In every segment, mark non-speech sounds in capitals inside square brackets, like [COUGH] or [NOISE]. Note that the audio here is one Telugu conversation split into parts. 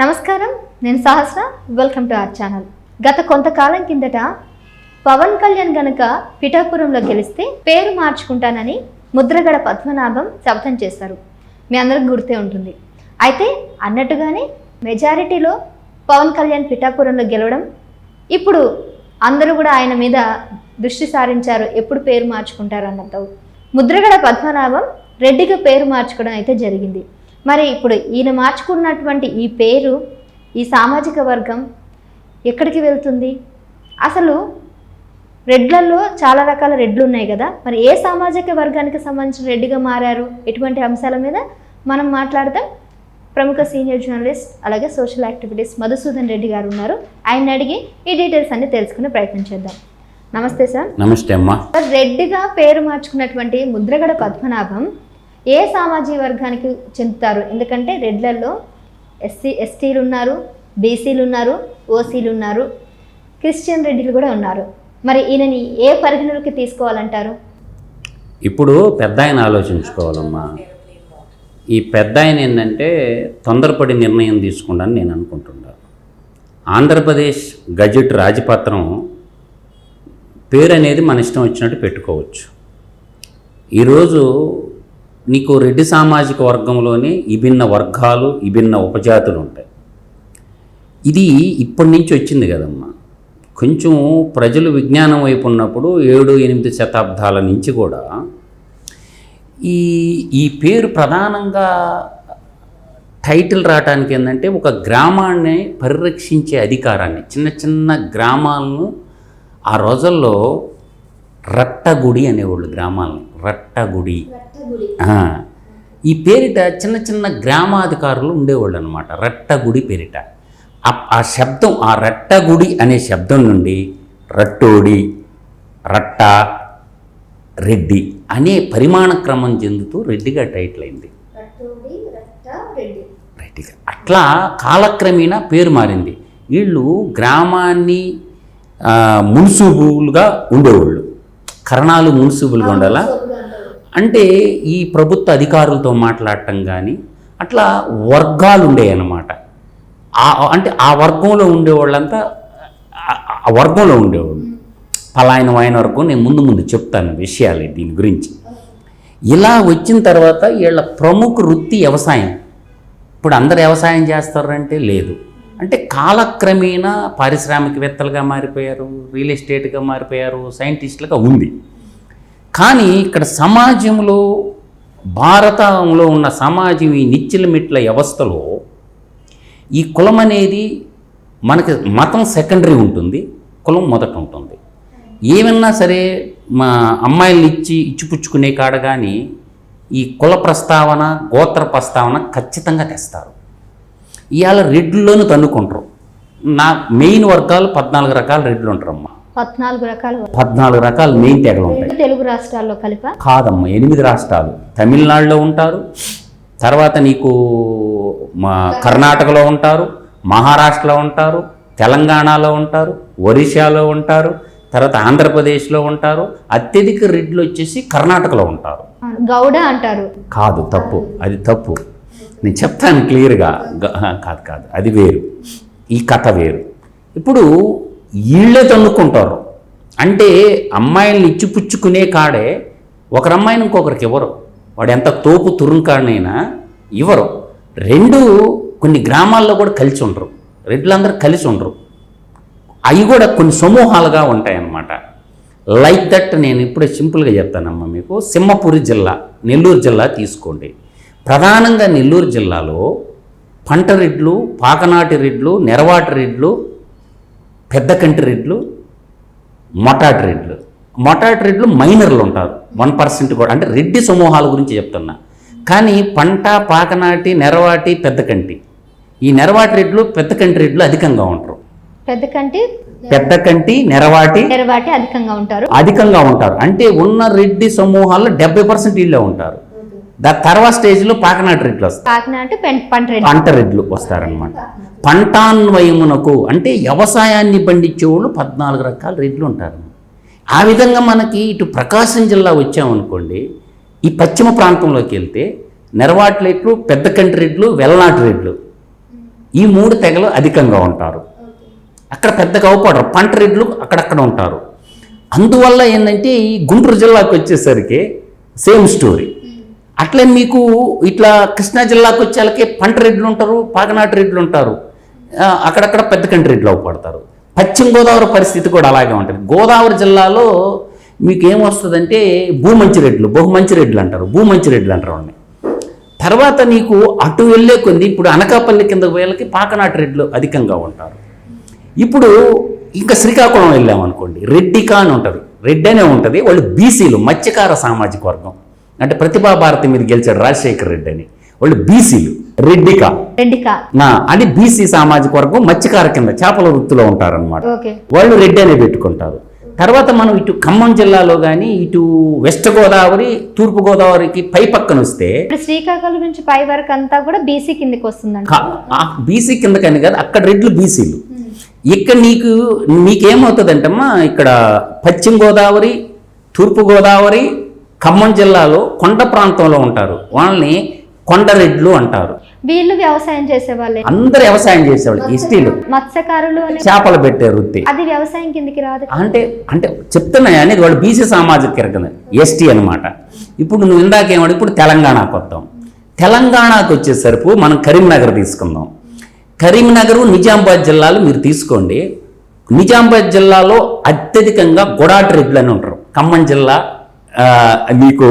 నమస్కారం. నేను Sahasra. Welcome to our channel గత కొంతకాలం కిందట పవన్ కళ్యాణ్ గనక పిఠాపురంలో గెలిస్తే పేరు మార్చుకుంటానని ముద్రగడ పద్మనాభం శపథం చేశారు. మీ అందరికి గుర్తే ఉంటుంది. అయితే అన్నట్టుగానే మెజారిటీలో పవన్ కళ్యాణ్ పిఠాపురంలో గెలవడం ఇప్పుడు అందరూ కూడా ఆయన మీద దృష్టి సారించారు ఎప్పుడు పేరు మార్చుకుంటారు అన్నంత. ముద్రగడ పద్మనాభం రెడ్డిగా పేరు మార్చుకోవడం అయితే జరిగింది. మరి ఇప్పుడు ఈయన మార్చుకున్నటువంటి ఈ పేరు ఈ సామాజిక వర్గం ఎక్కడికి వెళ్తుంది? అసలు రెడ్లలో చాలా రకాల రెడ్లు ఉన్నాయి కదా. మరి ఏ సామాజిక వర్గానికి సంబంధించిన రెడ్డిగా మారారు? ఎటువంటి అంశాల మీద మనం మాట్లాడదాం ప్రముఖ సీనియర్ జర్నలిస్ట్ అలాగే సోషల్ యాక్టివిటీస్ మధుసూదన్ రెడ్డి గారు ఉన్నారు. ఆయన అడిగి ఈ డీటెయిల్స్ అన్ని తెలుసుకునే ప్రయత్నం చేద్దాం. నమస్తే సార్. నమస్తే అమ్మా. సార్ రెడ్డిగా పేరు మార్చుకున్నటువంటి ముద్రగడ పద్మనాభం ఏ సామాజిక వర్గానికి చెందుతారు? ఎందుకంటే రెడ్లలో ఎస్సీ ఎస్టీలు ఉన్నారు బీసీలు ఉన్నారు ఓసీలు ఉన్నారు క్రిస్టియన్ రెడ్డిలు కూడా ఉన్నారు. మరి ఈయనని ఏ పరిగణలోకి తీసుకోవాలంటారు? ఇప్పుడు పెద్ద ఆయన ఆలోచించుకోవాలమ్మా. ఈ పెద్ద ఆయన ఏంటంటే తొందరపడి నిర్ణయం తీసుకుంటాను నేను అనుకుంటున్నాను ఆంధ్రప్రదేశ్ గజెట్ రాజపత్రం పేరు అనేది మన ఇష్టం వచ్చినట్టు పెట్టుకోవచ్చు. ఈరోజు నీకు రెడ్డి సామాజిక వర్గంలోనే విభిన్న వర్గాలు విభిన్న ఉపజాతులు ఉంటాయి. ఇది ఇప్పటి నుంచి వచ్చింది కదమ్మా. కొంచెం ప్రజలు విజ్ఞానం వైపు ఉన్నప్పుడు ఏడు ఎనిమిది శతాబ్దాల నుంచి కూడా ఈ ఈ పేరు ప్రధానంగా టైటిల్ రావడానికి ఏంటంటే ఒక గ్రామాన్ని పరిరక్షించే అధికారాన్ని చిన్న చిన్న గ్రామాలను ఆ రోజుల్లో రట్టగుడి అనేవాళ్ళు గ్రామాలని రట్టగుడి. ఈ పేరిట చిన్న చిన్న గ్రామాధికారులు ఉండేవాళ్ళు అనమాట రట్టగుడి పేరిట. ఆ- శబ్దం ఆ రట్టగుడి అనే శబ్దం నుండి రట్టోడి రట్ట రెడ్డి అనే పరిమాణ క్రమం చెందుతూ రెడ్డిగా టైటిల్ అయింది. రెడ్డిగా. అట్లా కాలక్రమేణా పేరు మారింది. వీళ్ళు గ్రామాన్ని ఆ, మున్సిపులుగా ఉండేవాళ్ళు. కరణాలు మున్సిపుల్గా ఉండాలా? అంటే ఈ ప్రభుత్వ అధికారులతో మాట్లాడటం కానీ అట్లా వర్గాలు ఉండేవి అన్నమాట అంటే ఆ వర్గంలో ఉండేవాళ్ళంతా ఆ- వర్గంలో ఉండేవాళ్ళు. పలాయన వాయన వరకు నేను ముందు ముందు చెప్తాను విషయాలు దీని గురించి. ఇలా వచ్చిన తర్వాత వీళ్ళ ప్రముఖ వృత్తి వ్యవసాయం. ఇప్పుడు అందరు వ్యవసాయం చేస్తారంటే లేదు. అంటే కాలక్రమేణా పారిశ్రామికవేత్తలుగా మారిపోయారు రియల్ ఎస్టేట్గా మారిపోయారు సైంటిస్టులుగా ఉంది. కానీ ఇక్కడ సమాజంలో భారతంలో ఉన్న సమాజం ఈ నిచ్చెల మెట్ల వ్యవస్థలో ఈ కులం అనేది మనకి మతం సెకండరీ ఉంటుంది కులం మొదట ఉంటుంది. ఏమన్నా సరే మా అమ్మాయిల్ని ఇచ్చి ఇచ్చిపుచ్చుకునే కాడ కానీ ఈ కుల ప్రస్తావన గోత్ర ప్రస్తావన ఖచ్చితంగా తెస్తారు. ఇవాళ రెడ్లోనూ తన్నుకుంటారు. నా మెయిన్ వర్గాలు పద్నాలుగు రకాల రెడ్లు ఉంటారమ్మా పద్నాలుగు రకాల వర్గాలు. పద్నాలుగు రకాల మెయిన్ తెగలు ఉంటాయి. తెలుగు రాష్ట్రాల్లో కలిప. కాదమ్మా ఎనిమిది రాష్ట్రాలు. తమిళనాడులో ఉంటారు తర్వాత నీకు మా కర్ణాటకలో ఉంటారు మహారాష్ట్రలో ఉంటారు తెలంగాణలో ఉంటారు ఒరిస్సాలో ఉంటారు తర్వాత ఆంధ్రప్రదేశ్లో ఉంటారు అత్యధిక రెడ్లు వచ్చేసి కర్ణాటకలో ఉంటారు. గౌడ అంటారు. కాదు తప్పు అది తప్పు. నేను చెప్తాను క్లియర్గా. కాదు కాదు అది వేరు. ఈ కథ వేరు. ఇప్పుడు వీళ్ళే తన్నుకుంటారు. అంటే అమ్మాయిల్ని ఇచ్చిపుచ్చుకునే కాడే ఒకరు అమ్మాయిని ఇంకొకరికి ఇవ్వరు. వాడు ఎంత తోపు తురుంకాడనైనా ఇవ్వరు. రెండు కొన్ని గ్రామాల్లో కూడా కలిసి ఉండరు. రెడ్లందరూ కలిసి ఉండరు. అవి కూడా కొన్ని సమూహాలుగా ఉంటాయన్నమాట. లైక్ దట్ నేను ఇప్పుడే సింపుల్గా చెప్తానమ్మా మీకు. సింహపురి జిల్లా నెల్లూరు జిల్లా తీసుకోండి. ప్రధానంగా నెల్లూరు జిల్లాలో పంట రెడ్లు పాకనాటి రెడ్లు నెరవాటి రెడ్లు పెద్దకంటి రెడ్లు మొటాటి రెడ్లు. మొటాటి రెడ్లు మైనర్లు ఉంటారు. వన్ పర్సెంట్ కూడా. అంటే రెడ్డి సమూహాల గురించి చెప్తున్నా. కానీ పంట పాకనాటి నెరవాటి పెద్దకంటి ఈ నెరవాటి రెడ్లు పెద్దకంటి రెడ్లు అధికంగా ఉంటారు. పెద్ద కంటి పెద్దకంటి నెరవాటి ఎరవాటి అధికంగా ఉంటారు. అధికంగా ఉంటారు. అంటే ఉన్న రెడ్డి సమూహాల్లో డెబ్బై పర్సెంట్ వీళ్ళే ఉంటారు. దాని తర్వాత స్టేజ్లో పాకనాటి రెడ్లు పెన్- పంట రెడ్లు. వస్తారనమాట పంటాన్వయమునకు అంటే వ్యవసాయాన్ని పండించే వాళ్ళు పద్నాలుగు రకాల రెడ్లు ఉంటారు. ఆ విధంగా మనకి ఇటు ప్రకాశం జిల్లా వచ్చామనుకోండి ఈ పశ్చిమ ప్రాంతంలోకి వెళ్తే నెరవాటి రెడ్లు పెద్ద కంటి రెడ్లు వెల్లనాటి రెడ్లు ఈ మూడు తెగలు అధికంగా ఉంటారు. అక్కడ పెద్దగా అవపడరు పంట రెడ్లు అక్కడక్కడ ఉంటారు. అందువల్ల ఏంటంటే ఈ గుంటూరు జిల్లాకు వచ్చేసరికి సేమ్ స్టోరీ అట్లే మీకు ఇట్లా కృష్ణా జిల్లాకు వచ్చేళ్ళకి పంట రెడ్లు ఉంటారు పాగనాటి రెడ్లు ఉంటారు. అక్కడక్కడ పెద్ద కంటి రెడ్లు అవపడతారు పశ్చిమ గోదావరి పరిస్థితి కూడా అలాగే ఉంటుంది. గోదావరి జిల్లాలో మీకు ఏమొస్తుందంటే భూమంచి రెడ్లు బహుమంచి రెడ్లు అంటారు భూమంచి రెడ్లు అంటారు వాళ్ళని తర్వాత నీకు అటు వెళ్ళే కొంది ఇప్పుడు అనకాపల్లి కింద వేళకి పాకనాటి రెడ్లు అధికంగా ఉంటారు. ఇప్పుడు ఇంకా శ్రీకాకుళం వెళ్ళామనుకోండి రెడ్డికా అని ఉంటుంది. రెడ్డి అనే ఉంటుంది వాళ్ళు బీసీలు మత్స్యకార సామాజిక వర్గం. అంటే ప్రతిభా భారతి మీద గెలిచాడు రాజశేఖర్ రెడ్డి అని. వాళ్ళు బీసీలు. రెడ్డికా. రెడ్డికా. అది బీసీ సామాజిక వర్గం మత్స్యకార కింద చేపల వృత్తిలో ఉంటారనమాట ఓకే. వాళ్ళు రెడ్డి అనే పెట్టుకుంటారు. తర్వాత మనం ఇటు ఖమ్మం జిల్లాలో కానీ ఇటు వెస్ట్ గోదావరి తూర్పు గోదావరికి పై పక్కన వస్తే శ్రీకాకుళం నుంచి పై వరకు అంతా కూడా బీసీ కిందకి వస్తుందండి బీసీ కిందకని కాదు అక్కడ రెడ్లు బీసీలు. ఇక్కడ నీకు నీకేమవుతుందంటమ్మా ఇక్కడ పశ్చిమ గోదావరి తూర్పు గోదావరి ఖమ్మం జిల్లాలో కొండ ప్రాంతంలో ఉంటారు. వాళ్ళని కొండరెడ్లు అంటారు. వీళ్ళు వ్యవసాయం చేసేవాళ్ళే. అందరు వ్యవసాయం చేసేవాళ్ళు ఎస్టీలు మత్స్యకారులు చేపలు పెట్టే వృత్తి. అది వ్యవసాయం కిందకి రాదు. అంటే అంటే చెప్తున్నాయి అనేది వాళ్ళు బీసీ సామాజిక కిరకన ఎస్టీ అనమాట ఇప్పుడు నువ్వు ఇందాకేమడు ఇప్పుడు తెలంగాణకు వద్దాం. తెలంగాణకు వచ్చేసరికి మనం కరీంనగర్ తీసుకుందాం. కరీంనగర్ నిజామాబాద్ జిల్లాలు మీరు తీసుకోండి. నిజామాబాద్ జిల్లాలో అత్యధికంగా గొడాటి రెడ్లు అని ఉంటారు. ఖమ్మం జిల్లా మీకు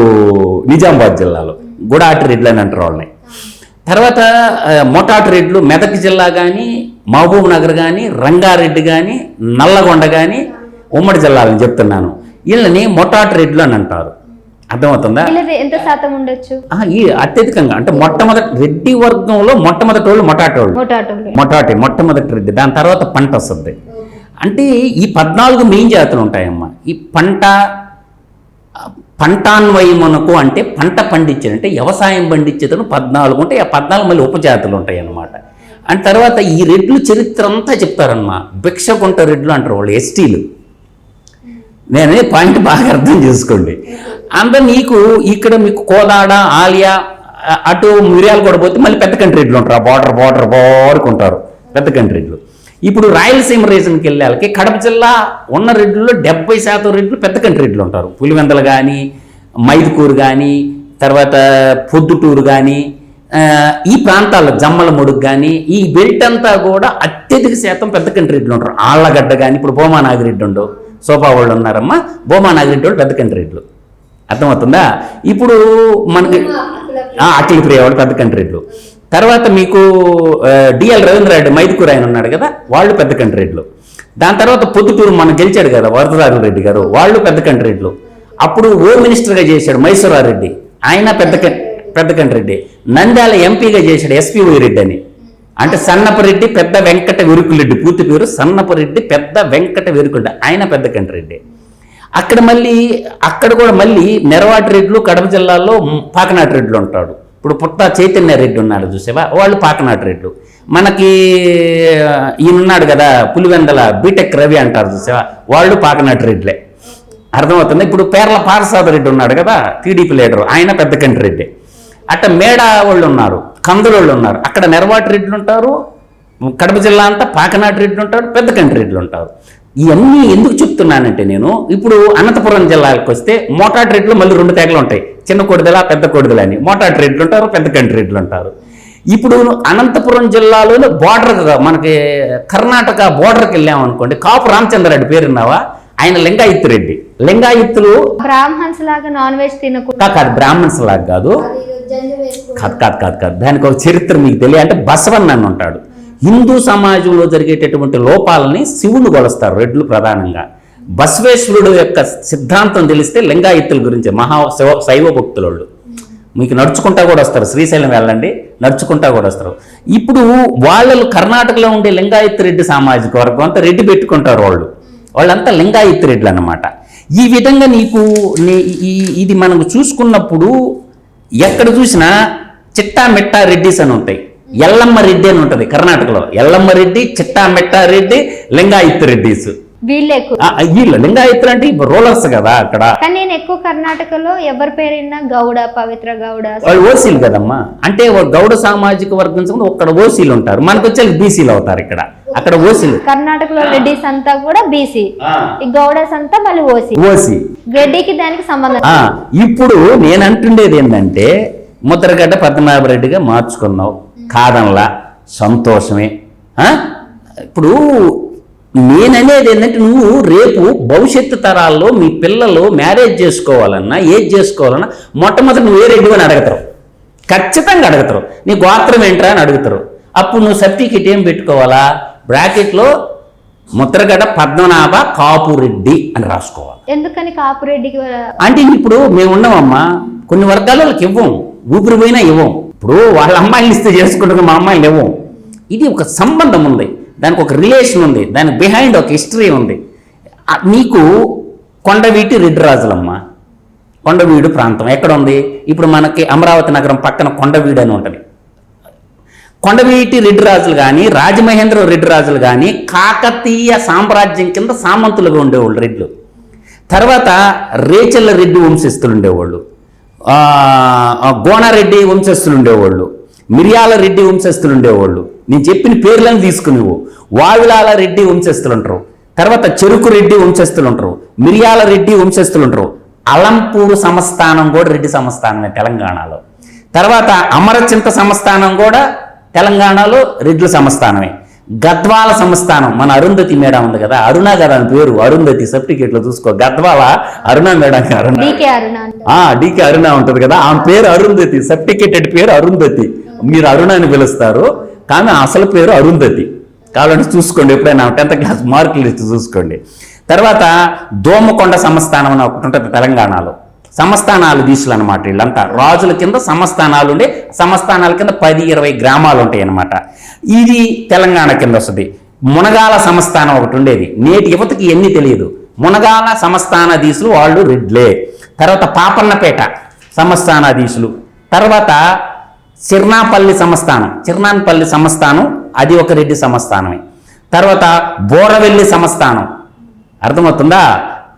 నిజామాబాద్ జిల్లాలో గుడాటి రెడ్లు అని అంటారు వాళ్ళని. తర్వాత మొటాటి రెడ్లు మెదక్ జిల్లా కానీ మహబూబ్ నగర్ కానీ రంగారెడ్డి కానీ నల్లగొండ కానీ ఉమ్మడి జిల్లాలని చెప్తున్నాను. వీళ్ళని మొటాటి రెడ్లు అని అంటారు. అర్థమవుతుందా? ఎంత శాతం ఉండొచ్చు? అత్యధికంగా అంటే మొట్టమొదటి రెడ్డి వర్గంలో మొట్టమొదటి వాళ్ళు మొటాటి వాళ్ళు. మోటాటోలు మొటాటి మొట్టమొదటి రెడ్డి. దాని తర్వాత పంట వస్తుంది. అంటే ఈ పద్నాలుగు మెయిన్ జాతులు ఉంటాయమ్మా. ఈ పంట పంటాన్వయమునకు అంటే పంట పండించేది అంటే వ్యవసాయం పండించేతను పద్నాలుగు ఉంటాయి. ఆ పద్నాలుగు మళ్ళీ ఉపజాతులు ఉంటాయి అన్నమాట. అండ్ తర్వాత ఈ రెడ్లు చరిత్ర అంతా చెప్తారమ్మా భిక్షకుంట రెడ్లు అంటారు వాళ్ళు ఎస్టీలు. నేనే పాయింట్ బాగా అర్థం చేసుకోండి. అందరు నీకు ఇక్కడ మీకు కోదాడ ఆలియా అటు మిరియాలు కూడా పోతే మళ్ళీ పెద్ద కంట్రీలు ఉంటారు. ఆ బార్డర్ బార్డర్ బార్డర్ ఉంటారు. పెద్ద కంట్రీలు ఇప్పుడు రాయలసీమ రీజన్కి వెళ్ళే వాళ్ళకి కడప జిల్లా ఉన్న రెడ్లలో డెబ్బై శాతం రెడ్లు పెద్ద కంట్రీలు ఉంటారు. పులివెందలు కానీ మైదుకూరు కానీ తర్వాత పొద్దుటూరు కానీ ఈ ప్రాంతాల్లో జమ్మల ముడుగు కానీ ఈ బెల్ట్ అంతా కూడా అత్యధిక శాతం పెద్ద కంట్రీలు ఉంటారు. ఆళ్ళగడ్డ కానీ ఇప్పుడు భోమా నాగిరెడ్డి ఉండవు సోఫా వాళ్ళు ఉన్నారమ్మా భోమా నాగిరెడ్డి వాళ్ళు పెద్ద కంట్రీలు అర్థమవుతుందా? ఇప్పుడు మనకి అఖిల ప్రియ వాళ్ళు పెద్ద కంట్రీలు తర్వాత మీకు డిఎల్ రవీంద్రరెడ్డి మైదుకూరు ఆయన ఉన్నాడు కదా వాళ్ళు పెద్ద కంట్రీలు దాని తర్వాత పొద్దుటూరు మనం గెలిచాడు కదా వరదరాజు రెడ్డి గారు వాళ్ళు పెద్ద కంట్రీలు అప్పుడు హోమ్ మినిస్టర్గా చేశాడు మైసూరారెడ్డి ఆయన పెద్ద పెద్ద కంట్రెడ్డి నంద్యాల ఎంపీగా చేశాడు ఎస్పీ రెడ్డి అని. అంటే సన్నపరెడ్డి పెద్ద వెంకట విరుకులెడ్డి పూర్తి పేరు సన్నపరెడ్డి పెద్ద వెంకట విరుకులెడ్డి ఆయన పెద్ద కంట్రెడ్డి అక్కడ మళ్ళీ అక్కడ కూడా మళ్ళీ నెరవాటి రెడ్లు కడప జిల్లాలో పాకనాటి రెడ్లు ఉంటాడు. ఇప్పుడు పుట్ట చైతన్య రెడ్డి ఉన్నాడు చూసేవా? వాళ్ళు పాకనాటి రెడ్లు. మనకి ఈయనున్నాడు ఈయన ఉన్నాడు కదా పులివెందల బీటెక్ రవి అంటారు చూసేవా? వాళ్ళు పాకనాటి రెడ్లే. అర్థమవుతుంది? ఇప్పుడు పేర్ల పారసాద రెడ్డి ఉన్నాడు కదా టీడీపీ లీడర్. ఆయన పెద్దకంటి రెడ్డి. అట్ట మేడ వాళ్ళు ఉన్నారు కందులోళ్ళు వాళ్ళు ఉన్నారు. అక్కడ నెరవాటి రెడ్లు ఉంటారు కడప జిల్లా అంతా పాకనాటి రెడ్లు ఉంటారు పెద్ద కంటి రెడ్లు ఉంటారు. ఇవన్నీ ఎందుకు చెప్తున్నానంటే నేను ఇప్పుడు అనంతపురం జిల్లాలకు వస్తే మోటాటి రెడ్లు మళ్ళీ రెండు తెగలు ఉంటాయి. చిన్న కొడిదల పెద్ద కొడిదల అని. మోటాటి రెడ్లు ఉంటారు పెద్ద కంటి ఉంటారు. ఇప్పుడు అనంతపురం జిల్లాలోని బార్డర్ మనకి కర్ణాటక బార్డర్కి వెళ్ళామనుకోండి కాపు రామచంద్రరెడ్డి పేరున్నావా ఆయన లింగాయత్ రెడ్డి. లింగాయత్తులు బ్రాహ్మణ్స్ లాగా నాన్ వెజ్ తినకూడదు కా- కాదు బ్రాహ్మణ్స్ లాగా కాదు. కాదు కాదు కాదు కాదు. దానికి ఒక చరిత్ర మీకు తెలియ అంటే బసవన్ అని ఉంటాడు. హిందూ సమాజంలో జరిగేటటువంటి లోపాలని శివుడు కొలుస్తారు రెడ్లు ప్రధానంగా. బసవేశ్వరుడు యొక్క సిద్ధాంతం తెలిస్తే లింగాయత్తుల గురించి మహా శివ శైవ భక్తులు మీకు నడుచుకుంటా కూడా వస్తారు శ్రీశైలం వెళ్ళండి నడుచుకుంటా కూడా వస్తారు. ఇప్పుడు వాళ్ళు కర్ణాటకలో ఉండే లింగాయత్ రెడ్డి సామాజిక వర్గం అంతా రెడ్డి పెట్టుకుంటారు వాళ్ళు. వాళ్ళంతా లింగాయత్ రెడ్లు అన్నమాట. ఈ విధంగా నీకు ఇది మనం చూసుకున్నప్పుడు ఎక్కడ చూసినా చిట్టా మిట్టా రెడ్డిస్ అని ఉంటాయి. ఎల్లమ్మ రెడ్డి అని ఉంటుంది కర్ణాటకలో. ఎల్లమ్మ రెడ్డి చిట్టా మిట్టా రెడ్డి లింగాయత్ రెడ్డిస్. వీళ్ళు లింగాయత్తులు అంటే రూలర్స్ కదా అక్కడ. కానీ నేను ఎక్కువ కర్ణాటకలో ఎవరి పేరైనా గౌడ పవిత్ర గౌడ వాళ్ళు ఓసీలు కదమ్మా. అంటే గౌడ సామాజిక వర్గం ఒక్కడ ఓసీలు ఉంటారు. మనకు వచ్చే బీసీలు అవుతారు ఇక్కడ. అక్కడ ఓసీలు. కర్ణాటకలో రెడ్డిస్ అంతా కూడా బీసీ. ఈ గౌడస్ అంతా మళ్ళీ ఓసీ. ఓసీ. రెడ్డికి దానికి సంబంధం ఇప్పుడు నేను అంటుండేది ఏంటంటే ముద్రగడ్డ పద్మనాభరెడ్డిగా మార్చుకున్నావు. కాదనలా సంతోషమే? ఇప్పుడు నేననేది ఏంటంటే నువ్వు రేపు భవిష్యత్తు తరాల్లో మీ పిల్లలు మ్యారేజ్ చేసుకోవాలన్నా ఏది చేసుకోవాలన్నా మొట్టమొదటి నువ్వు ఏ రెడ్డి అని అడుగుతారు. ఖచ్చితంగా అడుగుతారు. నీ గోత్రం ఏంట్రా అని అడుగుతారు. అప్పుడు నువ్వు సర్టిఫికేట్ ఏం పెట్టుకోవాలా? బ్రాకెట్లో ముద్రగడ్డ పద్మనాభ కాపురెడ్డి అని రాసుకోవాలి. ఎందుకని కాపురెడ్డికి? అంటే ఇప్పుడు మేము ఉన్నామమ్మా కొన్ని వర్గాలు వాళ్ళకి ఇవ్వం ఊపిరి పోయినా ఇవ్వం. ఇప్పుడు వాళ్ళ అమ్మాయిని ఇస్తే చేసుకుంటున్న మా అమ్మాయిలు లేవు. ఇది ఒక సంబంధం ఉంది. దానికి ఒక రిలేషన్ ఉంది. దాని బిహైండ్ ఒక హిస్టరీ ఉంది. నీకు కొండవీటి రెడ్డిరాజులమ్మ కొండవీడు ప్రాంతం ఎక్కడ ఉంది? ఇప్పుడు మనకి అమరావతి నగరం పక్కన కొండవీడు అని ఉంటుంది. కొండవీటి రెడ్డిరాజులు కానీ రాజమహేంద్ర రెడ్డిరాజులు కానీ కాకతీయ సామ్రాజ్యం కింద సామంతులుగా ఉండేవాళ్ళు రెడ్లు. తర్వాత రేచల్ల రెడ్డి వంశస్థులు ఉండేవాళ్ళు. గోనారెడ్డి వంశస్థులు ఉండేవాళ్ళు మిరియాల రెడ్డి వంశస్థులు ఉండేవాళ్ళు. నేను చెప్పిన పేర్లను తీసుకునేవు వావిలాల రెడ్డి వంశస్థులు ఉంటారు. తర్వాత చెరుకు రెడ్డి వంశస్థులు ఉంటారు. మిరియాల రెడ్డి వంశస్థులు ఉంటారు. అలంపూరు సంస్థానం కూడా రెడ్డి సంస్థానమే తెలంగాణలో. తర్వాత అమరచింత సంస్థానం కూడా తెలంగాణలో రెడ్ల సంస్థానమే గద్వాల సంస్థానం. మన అరుంధతి మేడం ఉంది కదా అరుణ కదా అని పేరు. అరుంధతి సర్టిఫికేట్లో చూసుకో. గద్వాల అరుణ మేడం అరుణ డీకే అరుణ ఉంటుంది కదా ఆమె పేరు అరుంధతి. సర్టిఫికేటెడ్ పేరు అరుంధతి. మీరు అరుణ అని పిలుస్తారు కానీ అసలు పేరు అరుంధతి. కావాలంటే చూసుకోండి ఎప్పుడైనా టెన్త్ క్లాస్ మార్కులు లిస్ట్ చూసుకోండి. తర్వాత దోమకొండ సంస్థానం అని ఒకటి ఉంటుంది తెలంగాణలో. సంస్థానాలు దీసులు అనమాట వీళ్ళంతా. రాజుల కింద సంస్థానాలు ఉండే సమస్థానాల కింద పది ఇరవై గ్రామాలు ఉంటాయి అన్నమాట ఇది తెలంగాణ కింద వస్తుంది. మునగాల సంస్థానం ఒకటి ఉండేది. నేటి యువతకి ఎన్ని తెలియదు. మునగాల సంస్థానాధీశులు వాళ్ళు రెడ్లే. తర్వాత పాపన్నపేట సంస్థానాధీశులు తర్వాత చిర్నాపల్లి సంస్థానం చిర్నాన్పల్లి సంస్థానం అది ఒక రెడ్డి సంస్థానమే తర్వాత బోరవెల్లి సంస్థానం అర్థమవుతుందా?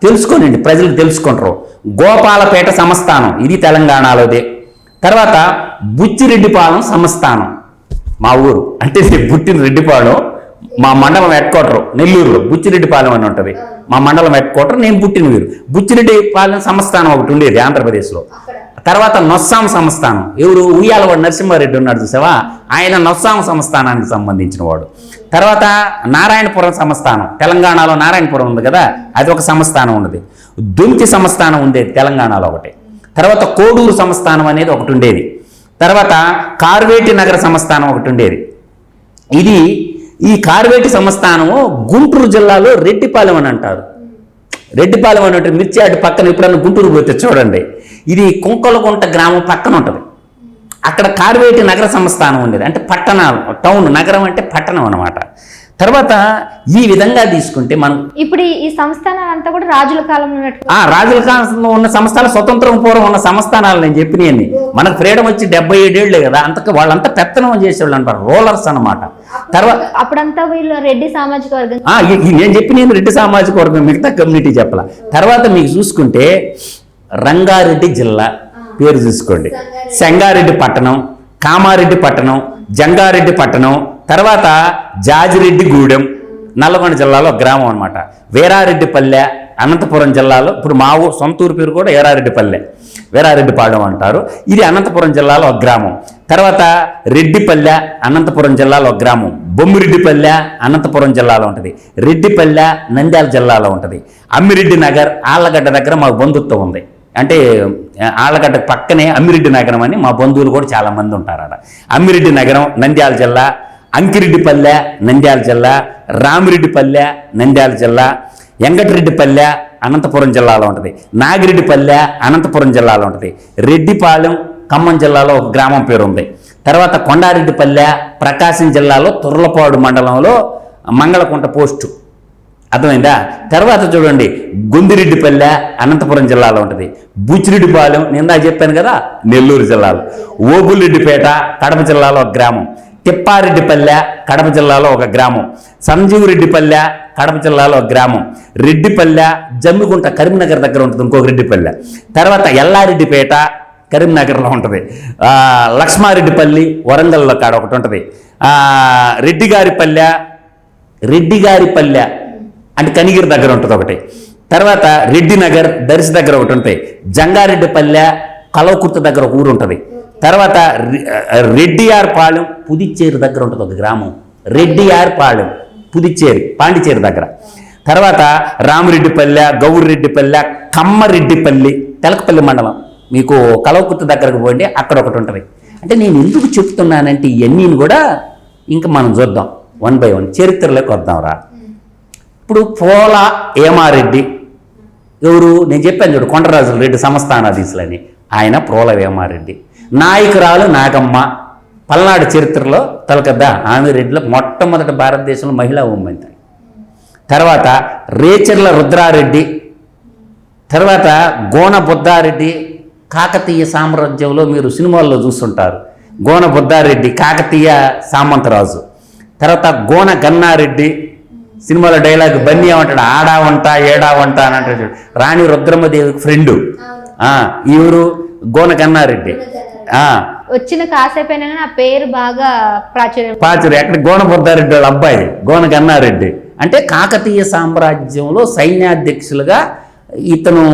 తెలుసుకోనండి ప్రజలు తెలుసుకుంటారు. గోపాలపేట సంస్థానం ఇది తెలంగాణలోదే. తర్వాత బుచ్చిరెడ్డిపాలెం సంస్థానం మా ఊరు. అంటే బుట్టిన రెడ్డిపాలెం మా మండలం హెడ్ క్వార్టర్ నెల్లూరులో బుచ్చిరెడ్డిపాలెం అని ఉంటుంది. మా మండలం హెడ్ క్వార్టర్ నేను పుట్టిన వీరు బుచ్చిరెడ్డిపాలెం సంస్థానం ఒకటి ఉండేది ఆంధ్రప్రదేశ్లో. తర్వాత నొస్సాం సంస్థానం. ఎవరు? ఉయ్యాలవాడు నరసింహారెడ్డి ఉన్నాడు చూసావా? ఆయన నొస్సాం సంస్థానానికి సంబంధించిన వాడు. తర్వాత నారాయణపురం సంస్థానం. తెలంగాణలో నారాయణపురం ఉంది కదా? అది ఒక సంస్థానం ఉన్నది. దుంకి సంస్థానం ఉండేది తెలంగాణలో ఒకటి. తర్వాత కోడూరు సంస్థానం అనేది ఒకటి ఉండేది. తర్వాత కార్వేటి నగర సంస్థానం ఒకటి ఉండేది. ఇది ఈ కార్వేటి సంస్థానము గుంటూరు జిల్లాలో రెడ్డిపాలెం అని అంటారు. రెడ్డిపాలెం అనే మిర్చి అటు పక్కన ఎప్పుడన్నా గుంటూరు పోతే చూడండి. ఇది కుంకలగుంట గ్రామం పక్కన ఉంటుంది. అక్కడ కార్వేటి నగర సంస్థానం ఉండేది. అంటే పట్టణాలు టౌన్ నగరం అంటే పట్టణం అన్నమాట. తర్వాత ఈ విధంగా తీసుకుంటే మనం ఇప్పుడు ఈ- సంస్థానాలు అంతా కూడా రాజుల కాలంలో ఉన్నట్టు ఆ రాజుల కాలంలో ఉన్న సంస్థానాలు స్వతంత్రం పూర్వం ఉన్న సంస్థానాలు నేను చెప్పినవన్నీ. మనకు ఫ్రీడమ్ వచ్చి డెబ్బై ఏడేళ్ళే కదా. అంతకు వాళ్ళంతా పెత్తనం చేసేవాళ్ళు అంటారు రోలర్స్ అన్నమాట. తర్వాత అప్పుడంతా వీళ్ళు రెడ్డి సామాజిక వర్గం. ఈ- ఈ నేను రెడ్డి సామాజిక వర్గం మిగతా కమ్యూనిటీ చెప్పాల. తర్వాత మీకు చూసుకుంటే రంగారెడ్డి జిల్లా పేరు చూసుకోండి. సంగారెడ్డి. పట్టణం కామారెడ్డి పట్టణం జంగారెడ్డి పట్టణం తర్వాత జాజిరెడ్డి గూడెం నల్లగొండ జిల్లాలో గ్రామం అనమాట వీరారెడ్డిపల్లె అనంతపురం జిల్లాలో ఇప్పుడు మా ఊరు సొంత ఊరు పేరు కూడా వీరారెడ్డిపల్లె. వీరారెడ్డిపాలెం అంటారు. ఇది అనంతపురం జిల్లాలో ఒక గ్రామం. తర్వాత రెడ్డిపల్లె అనంతపురం జిల్లాలో గ్రామం. బొమ్మిరెడ్డిపల్లె అనంతపురం జిల్లాలో ఉంటుంది. రెడ్డిపల్లె నంద్యాల జిల్లాలో ఉంటుంది. అమ్మిరెడ్డి నగర్ ఆళ్ళగడ్డ దగ్గర మాకు బంధుత్వం ఉంది. అంటే ఆళ్ళగడ్డ పక్కనే అమ్మిరెడ్డి నగరం అని మా బంధువులు కూడా చాలా మంది ఉంటారు అక్కడ అమ్మిరెడ్డి నగరం నంద్యాల జిల్లా అంకిరెడ్డిపల్లె నంద్యాల జిల్లా రామిరెడ్డిపల్లె నంద్యాల జిల్లా వెంకటరెడ్డిపల్లె అనంతపురం జిల్లాలో ఉంటుంది. నాగిరెడ్డిపల్లె అనంతపురం జిల్లాలో ఉంటుంది. రెడ్డిపాలెం ఖమ్మం జిల్లాలో ఒక గ్రామం పేరు ఉంది తర్వాత కొండారెడ్డిపల్లె ప్రకాశం జిల్లాలో తుర్లపాడు మండలంలో మంగళకుంట పోస్టు. అర్థమైందా? తర్వాత చూడండి గుందిరెడ్డిపల్లె అనంతపురం జిల్లాలో ఉంటుంది. బుచ్చిరెడ్డిపాలెం నిందా చెప్పాను కదా నెల్లూరు జిల్లాలో. ఓబుల్రెడ్డిపేట కడప జిల్లాలో ఒక గ్రామం. తిప్పారెడ్డిపల్లె కడప జిల్లాలో ఒక గ్రామం. సంజీవరెడ్డిపల్లె కడప జిల్లాలో ఒక గ్రామం. రెడ్డిపల్లె జమ్మిగుంట కరీంనగర్ దగ్గర ఉంటుంది ఇంకొక రెడ్డిపల్లె. తర్వాత ఎల్లారెడ్డిపేట కరీంనగర్లో ఉంటుంది. లక్ష్మారెడ్డిపల్లి వరంగల్లో కాడ ఒకటి ఉంటుంది. రెడ్డిగారిపల్లె రెడ్డిగారిపల్లె అంటే కనిగిరి దగ్గర ఉంటుంది ఒకటి. తర్వాత రెడ్డినగర్ దర్శి దగ్గర ఒకటి ఉంటాయి జంగారెడ్డిపల్లె కలవకుర్త దగ్గర ఒక ఊరు ఉంటుంది. తర్వాత రె- పుదిచ్చేరి దగ్గర ఉంటుంది ఒక గ్రామం. రెడ్డియార్ పుదిచ్చేరి పాండిచేరి దగ్గర. తర్వాత రామిరెడ్డిపల్లె గౌరిరెడ్డిపల్లె కమ్మరెడ్డిపల్లి తెలకపల్లి మండలం. మీకు కలవకుర్తి దగ్గరకు పోండి అక్కడ ఒకటి ఉంటుంది. అంటే నేను ఎందుకు చెప్తున్నానంటే ఇవన్నీ కూడా ఇంకా మనం చూద్దాం. వన్ బై వన్ చరిత్రలోకి వద్దాం రా. ఇప్పుడు పోల ఏమారెడ్డి ఎవరు? నేను చెప్పాను చూడు కొండరాజుల రెడ్డి సంస్థానాధీశులని ఆయన ప్రోల వేమారెడ్డి నాయకురాలు నాగమ్మ. పల్నాడు చరిత్రలో తలకద్దా ఆమె రెడ్డిలో మొట్టమొదటి భారతదేశంలో మహిళా ఉమ్మంత్రి తర్వాత రేచర్ల రుద్రారెడ్డి. తర్వాత గోన బుద్ధారెడ్డి. కాకతీయ సామ్రాజ్యంలో మీరు సినిమాల్లో చూస్తుంటారు. గోన బుద్ధారెడ్డి కాకతీయ సామంతరాజు. తర్వాత గోన గన్నారెడ్డి సినిమాలో డైలాగ్ బన్నీ ఏమంటాడు? ఆడా వంట ఏడా వంట అని అంటాడు. రాణి రుద్రమ్మదేవి ఫ్రెండు. ఈవరు గోన గన్నారెడ్డి. వచ్చిన కాసేపైనా ఆ పేరు బాగా ప్రాచుర్యం. పాచురు ఎక్కడ గోన బుద్ధారెడ్డి వాళ్ళ అబ్బాయి గోన గన్నారెడ్డి. అంటే కాకతీయ సామ్రాజ్యంలో సైన్యాధ్యక్షులుగా ఇతను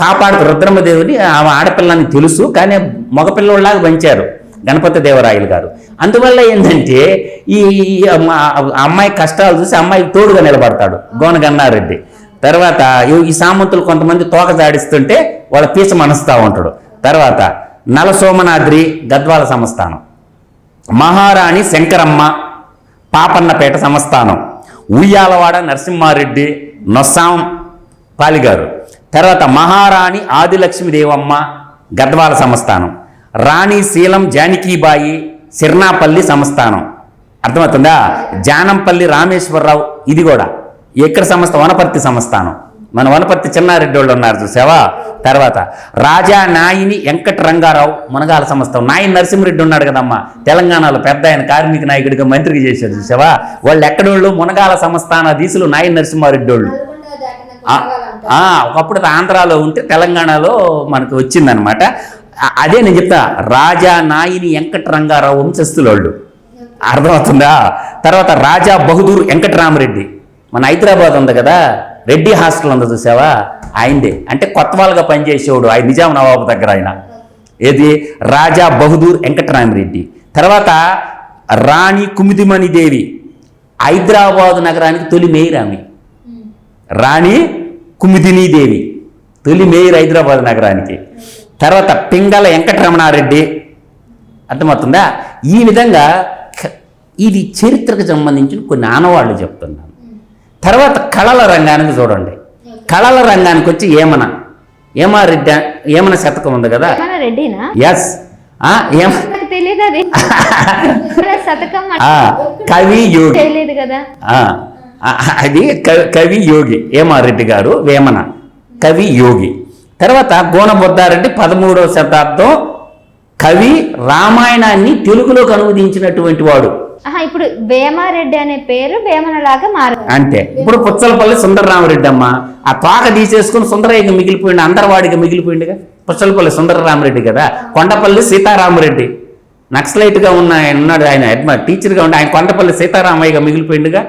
కాపాడు రుద్రమదేవుని ఆమె ఆడపిల్లని తెలుసు కానీ మగపిల్లలాగా పెంచారు గణపతి దేవరాయలు గారు. అందువల్ల ఏంటంటే ఈ అమ్మాయి కష్టాలు చూసి అమ్మాయికి తోడుగా నిలబడతాడు గోనగన్నారెడ్డి తర్వాత ఈ- ఈ సామంతులు కొంతమంది తోక జాడిస్తుంటే వాళ్ళ పీచ మనస్తా ఉంటాడు. తర్వాత నలసోమనాద్రి గద్వాల సంస్థానం. మహారాణి శంకరమ్మ పాపన్నపేట సంస్థానం. ఉయ్యాలవాడ నరసింహారెడ్డి నొస్సాం పాలిగారు. తర్వాత మహారాణి ఆదిలక్ష్మీదేవమ్మ గద్వాల సంస్థానం. రాణి శీలం జానకీబాయి సిర్నాపల్లి సంస్థానం. అర్థమవుతుందా? జానంపల్లి రామేశ్వరరావు ఇది కూడా. ఎక్కడ సంస్థ? వనపర్తి సంస్థానం. మన వనపర్తి చిన్నారెడ్డి వాళ్ళు ఉన్నారు చూసావా? తర్వాత రాజా నాయిని వెంకట రంగారావు మునగాల సంస్థ నాయని నరసింహరెడ్డి ఉన్నాడు కదమ్మా. తెలంగాణలో పెద్ద ఆయన కార్మిక నాయకుడిగా మంత్రికి చేశారు చూసావా? వాళ్ళు ఎక్కడోళ్ళు? మునగాల సంస్థానాధీశులు నాయని నరసింహారెడ్డి వాళ్ళు. ఒకప్పుడు ఆంధ్రాలో ఉంటే తెలంగాణలో మనకు వచ్చిందనమాట అదే నేను చెప్తా రాజా నాయిని వెంకట రంగారావు వంశస్థులు వాళ్ళు అర్థమవుతుందా? తర్వాత రాజా బహదూర్ వెంకటరామరెడ్డి. మన హైదరాబాద్ ఉంది కదా రెడ్డి హాస్టల్ ఉంది చూసావా? ఆయనదే. అంటే కొత్త వాళ్ళగా పనిచేసేవాడు ఆయన నిజాం నవాబు దగ్గర ఆయన. ఏది? రాజా బహదూర్ వెంకటరామరెడ్డి. తర్వాత రాణి కుముదిమణి దేవి హైదరాబాదు నగరానికి తొలి మేయర్ ఆమె. రాణి కుముదినీదేవి తొలి మేయర్ హైదరాబాద్ నగరానికి. తర్వాత పింగళ వెంకటరమణారెడ్డి. అర్థమవుతుందా? ఈ విధంగా ఇది చరిత్రకు సంబంధించిన కొన్ని ఆనవాళ్ళు చెప్తున్నాను తర్వాత కళల రంగానికి చూడండి. కళల రంగానికి వచ్చి ఏమన ఏమా రెడ్డి ఏమన శతకం ఉంది కదా? ఎస్ [LAUGHS] కవి యోగి. తెలియదు కదా. అది కవి యోగి ఏమారెడ్డి గారు వేమన. కవి యోగి. తర్వాత గోనబొద్దారెడ్డి పదమూడవ శతాబ్దం కవి రామాయణాన్ని తెలుగులోకి అనువదించినటువంటి వాడు. ఇప్పుడు వేమారెడ్డి అనే పేరు వేమనలాగా మారు అంతే. ఇప్పుడు పుచ్చలపల్లి సుందరరామరెడ్డి అమ్మ. ఆ తోక తీసేసుకుని సుందరయ్యగా మిగిలిపోయింది అందరవాడిగా మిగిలిపోయిందిగా పుచ్చలపల్లి సుందరరామరెడ్డి కదా? కొండపల్లి సీతారామరెడ్డి. నక్సలైట్గా ఉన్న ఆయన ఉన్నాడు ఆయన టీచర్గా ఉండి ఆయన కొండపల్లి సీతారామయ్యగా మిగిలిపోయిందిగా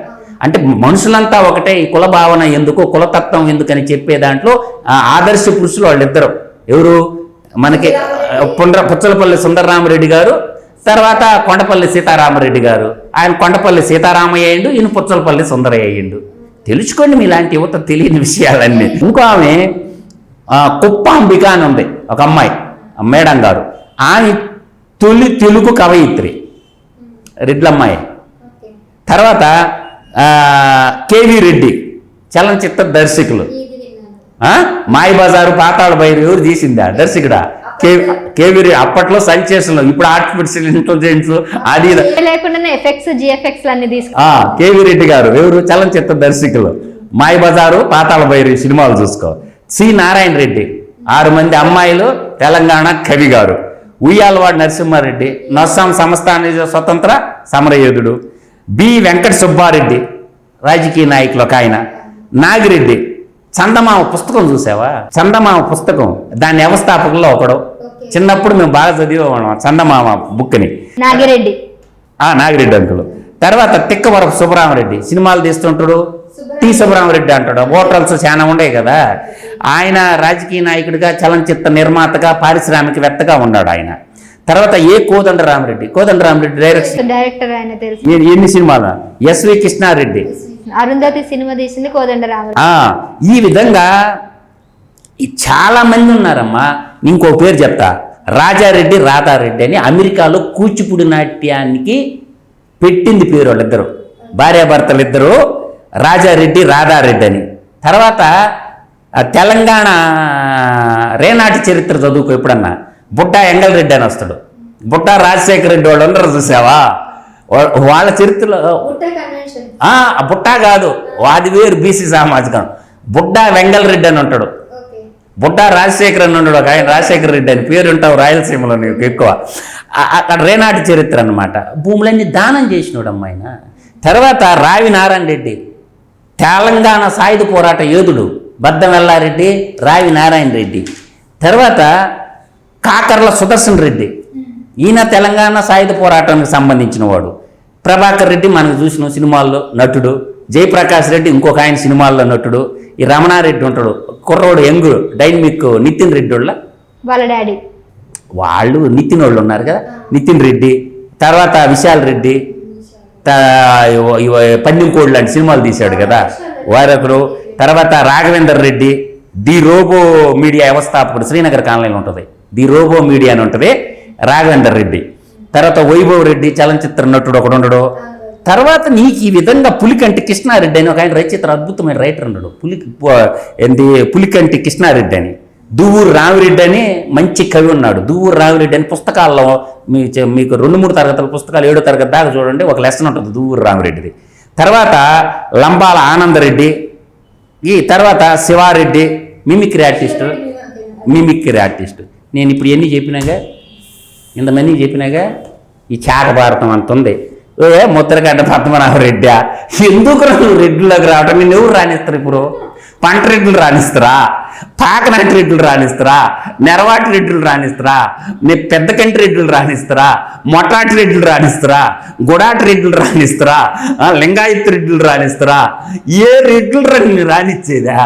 అంటే మనుషులంతా ఒకటే ఈ కుల భావన ఎందుకు కులతత్వం ఎందుకని చెప్పే దాంట్లో ఆదర్శ పురుషులు వాళ్ళిద్దరు. ఎవరు? మనకి పుండ్ర పుచ్చలపల్లి సుందరరామరెడ్డి గారు తర్వాత కొండపల్లి సీతారామరెడ్డి గారు. ఆయన కొండపల్లి సీతారామయ్య అయ్యిండు ఈయన పుచ్చలపల్లి సుందరయ్య అయ్యిండు. తెలుసుకోండి మీలాంటి యువత తెలియని విషయాలన్నీ. ఇంకో ఆమె కుప్పాంబిక అని ఉంది ఒక అమ్మాయి మేడం గారు. ఆమె తొలి తెలుగు కవయిత్రి రెడ్లమ్మాయి. తర్వాత కేవీ రెడ్డి చలనచిత్ర దర్శకులు. ఆ? మాయ బజారు పాతాళ బైరు ఎవరు తీసిందా? దర్శకుడా? కే కేవీ రెడ్డి అప్పట్లో సంచేసంలో ఇప్పుడు ఆర్టిఫిషియల్ ఇంటెలిజెన్స్ అది కేవీ రెడ్డి గారు ఎవరు? చలనచిత్ర దర్శకులు. మాయ బజారు పాతాళ బైరి సినిమాలు చూసుకో. సి నారాయణ రెడ్డి. ఆరు మంది అమ్మాయిలు తెలంగాణ కవి గారు. ఉయ్యాలవాడ నరసింహారెడ్డి నొస్సాం సంస్థాన స్వతంత్ర సమరయోధుడు. బి వెంకట సుబ్బారెడ్డి రాజకీయ నాయకులు ఒక ఆయన. నాగిరెడ్డి. చందమామ పుస్తకం చూసావా? చందమామ పుస్తకం. దాని వ్యవస్థాపకుల్లో ఒకడు. చిన్నప్పుడు మేము బాగా చదివేవాళ్ళం చందమామ బుక్ని. నాగిరెడ్డి. ఆ నాగిరెడ్డి అంకులు. తర్వాత తిక్కవరపు సుబ్బరామరెడ్డి. సినిమాలు తీస్తుంటాడు. టి సుబ్బరామరెడ్డి అంటాడు. హోటల్స్ చాలా ఉండేవి కదా. ఆయన రాజకీయ నాయకుడిగా చలనచిత్ర నిర్మాతగా పారిశ్రామికవేత్తగా ఉన్నాడు ఆయన. తర్వాత A Kodandarami Reddy? Kodandarami Reddy direction director ఆయన తెలుసు. ఎన్ని- సినిమాలు? ఎస్వి కృష్ణారెడ్డి. అరుంధతి సినిమా తీసింది కోదండరామరావు ఆ, ఈ విధంగా చాలా మంది ఉన్నారమ్మా. ఇంకో పేరు చెప్తా. రాజారెడ్డి రాధారెడ్డి అని అమెరికాలో కూచిపూడి నాట్యానికి పెట్టింది పేరు వాళ్ళిద్దరు. భార్యాభర్తలు ఇద్దరు రాజారెడ్డి రాధారెడ్డి అని. తర్వాత తెలంగాణ రేనాటి చరిత్ర చదువుకో ఎప్పుడన్నా. బుట్టా ఎంగల్ రెడ్డి అని వస్తాడు. బుట్టా రాజశేఖర రెడ్డి వాళ్ళు అందరూ చూసావా? వాళ్ళ చరిత్రలో బుట్టా కాదు. వాది వేరు బీసీ సామాజికం. బుడ్డా వెంగల్ రెడ్డి అని ఉంటాడు. బుడ్డా రాజశేఖర్ అని ఉన్నాడు. ఒక ఆయన రాజశేఖర రెడ్డి అని పేరు ఉంటావు రాయలసీమలో నీకు ఎక్కువ. అక్కడ రేనాటి చరిత్ర అన్నమాట. భూములన్నీ దానం చేసినాడు అమ్మాయిన తర్వాత రావి నారాయణ రెడ్డి. తెలంగాణ సాయుధ పోరాట యోధుడు. బద్దం ఎల్లారెడ్డి రావి నారాయణ రెడ్డి. తర్వాత కాకర్ల సుదర్శన్ రెడ్డి. ఈయన తెలంగాణ సాయుధ పోరాటానికి సంబంధించిన వాడు. ప్రభాకర్ రెడ్డి మనకు చూసిన సినిమాల్లో నటుడు. జయప్రకాష్ రెడ్డి ఇంకొక ఆయన సినిమాల్లో నటుడు. ఈ రమణారెడ్డి ఉంటాడు. కుర్రోడు యంగు డైనమిక్ నితిన్ రెడ్డి వాళ్ళ. వాళ్ళ డాడీ. వాళ్ళు నితిన్ వాళ్ళు ఉన్నారు కదా. నితిన్ రెడ్డి తర్వాత విశాల్ రెడ్డి త- ఇవ- ఇవ- పందెం కోడి లాంటి సినిమాలు తీశాడు కదా. వారొకడు. తర్వాత Raghavender Reddy the robo media వ్యవస్థాపకుడు శ్రీనగర్ కాలనీలో ఉంటుంది. ది రోబో మీడియా అని ఉంటుంది. రాఘవేందర్ రెడ్డి. తర్వాత వైభవ్ రెడ్డి చలనచిత్ర నటుడు ఒకడు ఉండడు. తర్వాత నీకు ఈ విధంగా పులికంటి కృష్ణారెడ్డి అని ఒక ఆయన రచయిత అద్భుతమైన రైటర్ ఉన్నాడు పులి ఏంది పులికంటి కృష్ణారెడ్డి అని. దువ్వూరు రామిరెడ్డి అని మంచి కవి ఉన్నాడు. దువ్వూరు రామిరెడ్డి అని పుస్తకాల్లో మీ మీకు రెండు మూడు తరగతుల పుస్తకాలు ఏడో తరగతి దాకా చూడండి ఒక లెసన్ ఉంటుంది దువ్వూరు రామిరెడ్డిది. తర్వాత లంబాల ఆనందరెడ్డి ఈ తర్వాత Siva Reddy mimicry artist mimicry artist నేను ఇప్పుడు ఎన్ని చెప్పినాగా? ఇంతమంది చెప్పినాగా? ఈ చాట భారతం అంత ఉంది. ఏ ముద్రగడ్డ పద్మనాభరెడ్డి ఎందుకు నువ్వు రెడ్డిలోకి రావటం? నేను ఎవరు రాణిస్తారు ఇప్పుడు? పంట రెడ్డిలు రాణిస్తారా పాకనాటి రెడ్లు రాణిస్తారా నెరవాటి రెడ్డులు రాణిస్తారా నీ పెద్ద కంటి రెడ్డిలు రాణిస్తారా మొటాటి రెడ్డిలు రాణిస్తారా గుడాటి రెడ్డులు రాణిస్తారా లింగాయత్ రెడ్డిలు రాణిస్తారా ఏ రెడ్డులు రండి రాణించేదా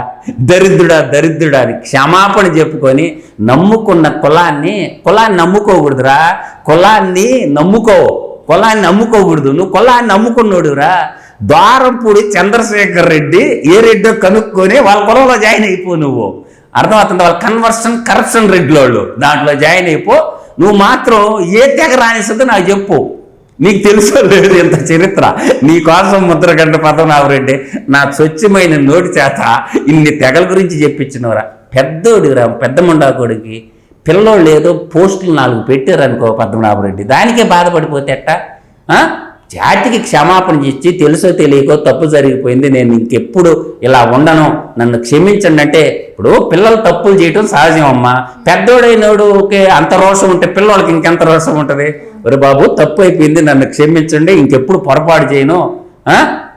దరిద్రుడా దరిద్రుడా అని క్షమాపణ చెప్పుకొని నమ్ముకున్న కులాన్ని కులాన్ని నమ్ముకోకూడదురా కులాన్ని నమ్ముకో కులాన్ని నమ్ముకోకూడదు నువ్వు కులాన్ని నమ్ముకున్నాడురా ద్వారంపూడి చంద్రశేఖర్ రెడ్డి ఏ రెడ్డో కనుక్కొని వాళ్ళ కులంలో జాయిన్ అయిపో నువ్వు. అర్థమవుతుంది? వాళ్ళ కన్వర్షన్ కరప్షన్ రెడ్డిలో వాళ్ళు దాంట్లో జాయిన్ అయిపో. నువ్వు మాత్రం ఏ తెగ రానిస్తుందో నాకు చెప్పు. నీకు తెలుసో లేదు ఇంత చరిత్ర. నీ కోసం ముద్రగడ్డ పద్మనాభరెడ్డి నా స్వచ్ఛమైన నోటి చేత ఇన్ని తెగల గురించి చెప్పించినవరా పెద్దోడిరా పెద్ద ముండాకోడికి పిల్లోళ్ళు ఏదో పోస్టులు నాలుగు పెట్టారనుకో పద్మనాభరెడ్డి. దానికే బాధపడిపోతే ఎట్టా? జాతికి క్షమాపణ ఇచ్చి తెలుసో తెలియకో తప్పు జరిగిపోయింది. నేను ఇంకెప్పుడు ఇలా ఉండను. నన్ను క్షమించండి అంటే ఇప్పుడు పిల్లలు తప్పులు చేయటం సహజం అమ్మా. పెద్దోడైనోడుకి అంత రోషం ఉంటే పిల్లలకి ఇంకెంత రోషం ఉంటుంది? ఒరే బాబు తప్పు అయిపోయింది. నన్ను క్షమించండి. ఇంకెప్పుడు పొరపాటు చేయను.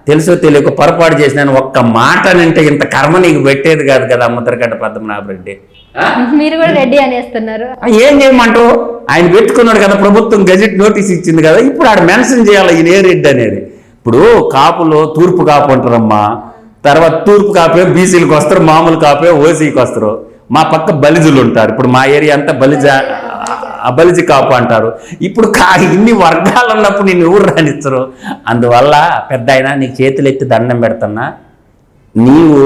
తెలుసో తెలియక పొరపాటు చేసినాను. ఒక్క మాట అంటే ఇంత కర్మ నీకు పెట్టేది కాదు కదా ముద్రగడ్డ పద్మనాభరెడ్డి మీరు కూడా రెడ్డి అనేస్తున్నారు. ఏం చేయమంటావు? ఆయన పెట్టుకున్నాడు కదా ప్రభుత్వం గజెట్ నోటీస్ ఇచ్చింది కదా ఇప్పుడు ఆడ మెన్షన్ చేయాలి ఈయన ఏ రెడ్డి అనేది. ఇప్పుడు కాపులో తూర్పు కాపు అంటారమ్మా తర్వాత తూర్పు కాపే బీసీలకు వస్తారు మామూలు కాపే ఓసీకి వస్తారు. మా పక్క బలిజులు ఉంటారు ఇప్పుడు మా ఏరియా అంతా బలిజ ఆ బలిజి కాపు అంటారు. ఇప్పుడు కా ఇన్ని వర్గాలు ఉన్నప్పుడు నేను ఎవరు రానిస్తారు అందువల్ల పెద్ద అయినా నీకు చేతులు ఎత్తి దండం పెడుతున్నా నీవు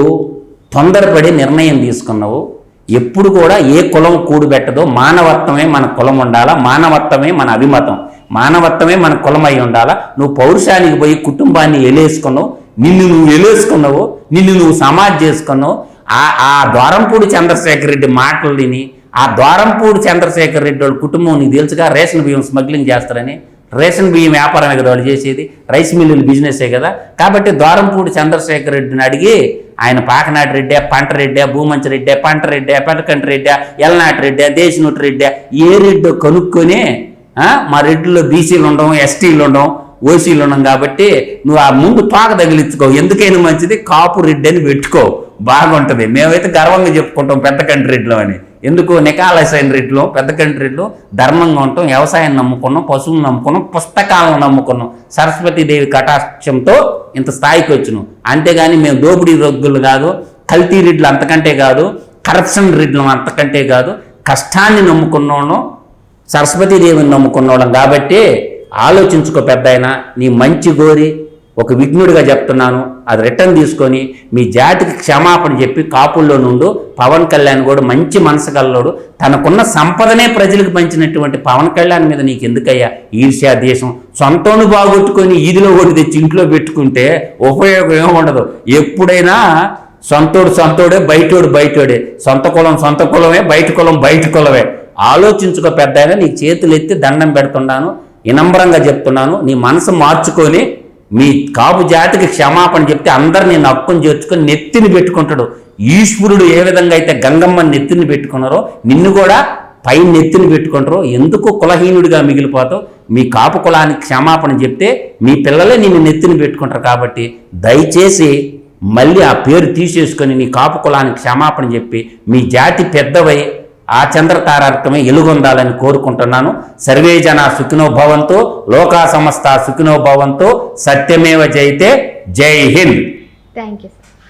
తొందరపడి నిర్ణయం తీసుకున్నావు. ఎప్పుడు కూడా ఏ కులం కూడుబెట్టదో మానవత్వమే మన కులం ఉండాలా మానవత్వమే మన అభిమతం. మానవత్వమే మన కులం అయి ఉండాలా. నువ్వు పౌరుషానికి పోయి కుటుంబాన్ని ఎలేసుకున్నావు నిన్ను నువ్వు ఎలేసుకున్నావు నిన్ను నువ్వు సమాజ్ చేసుకున్నావు ఆ ఆ ద్వారంపూడి చంద్రశేఖర్ రెడ్డి మాటలు విని ఆ ద్వారంపూడి చంద్రశేఖర్ రెడ్డి వాళ్ళ కుటుంబం నీకు తెలుసుగా రేషన్ బియ్యం స్మగ్లింగ్ చేస్తారని రేషన్ బియ్యం వ్యాపారమే కదా వాళ్ళు చేసేది. రైస్ మిల్లులు బిజినెసే కదా. కాబట్టి ద్వారంపూడి చంద్రశేఖర్ రెడ్డిని అడిగి ఆయన పాకనాటి రెడ్డి పంట రెడ్డి భూమంచి రెడ్డి పంట రెడ్డి పెటకంటి రెడ్డి ఎల్నాటి రెడ్డి దేశనూటి రెడ్డి ఏ రెడ్డో కనుక్కొని మా రెడ్డిలో బీసీలు ఉండడం ఎస్టీలు ఉండడం ఓసీలు ఉన్నాం కాబట్టి నువ్వు ఆ ముందు పాక తగిలించుకో. ఎందుకైనా మంచిది కాపు రెడ్డి అని పెట్టుకో. బాగుంటుంది. మేమైతే గర్వంగా చెప్పుకుంటాం పెద్ద కంటి రెడ్లు అని. ఎందుకు నికాలసైన రెడ్లు పెద్ద కంటి రెడ్లు ధర్మంగా ఉంటాం వ్యవసాయాన్ని నమ్ముకున్నాం పశువులను నమ్ముకున్నాం పుస్తకాలను నమ్ముకున్నాం. సరస్వతీదేవి కటాక్షంతో ఇంత స్థాయికి వచ్చినాం. అంతేగాని మేము దోపిడీ రొగ్గులు కాదు కల్తీ రెడ్లు అంతకంటే కాదు కరప్షన్ రెడ్లు అంతకంటే కాదు కష్టాన్ని నమ్ముకున్నాను సరస్వతీదేవిని నమ్ముకున్నోళ్ళం కాబట్టి ఆలోచించుకో పెద్ద నీ మంచి గోరి ఒక విఘ్నుడిగా చెప్తున్నాను. అది రిటర్న్ తీసుకొని మీ జాతికి క్షమాపణ చెప్పి కాపుల్లో నుండు పవన్ కళ్యాణ్ కూడా మంచి మనసు గల్లోడు తనకున్న సంపదనే ప్రజలకు పంచినటువంటి పవన్ కళ్యాణ్ మీద నీకు ఎందుకయ్యా ఈర్ష్యా దేశం సొంతను బాగొట్టుకొని ఈదిలో ఒకటి తెచ్చి ఇంట్లో పెట్టుకుంటే ఉపయోగం ఏమి ఉండదు. ఎప్పుడైనా సొంతోడు సొంతోడే బయటోడు బయటోడే. సొంత కులం సొంత కులమే బయట కులం బయట కులమే. ఆలోచించుకో పెద్ద నీ చేతులు ఎత్తి దండం పెడుతున్నాను. వినమ్రంగా చెప్తున్నాను. నీ మనసు మార్చుకొని మీ కాపు జాతికి క్షమాపణ చెప్తే అందరినీ నక్కుని చేర్చుకొని నెత్తిని పెట్టుకుంటాడు. ఈశ్వరుడు ఏ విధంగా అయితే గంగమ్మని నెత్తిని పెట్టుకున్నారో నిన్ను కూడా పై నెత్తిని పెట్టుకుంటారో. ఎందుకు కులహీనుడిగా మిగిలిపోతావు? మీ కాపు కులానికి క్షమాపణ చెప్తే మీ పిల్లలే నిన్ను నెత్తిని పెట్టుకుంటారు కాబట్టి దయచేసి మళ్ళీ ఆ పేరు తీసేసుకొని నీ కాపు కులానికి క్షమాపణ చెప్పి మీ జాతి పెద్దవై ఆ చంద్రతారార్కమే ఎలుగొందాలని కోరుకుంటున్నాను. సర్వే జన సుఖినోభవంతో లోకా సంస్థ సుఖినోభవంతో సత్యమేవ జైతే జై హింద్. Thank you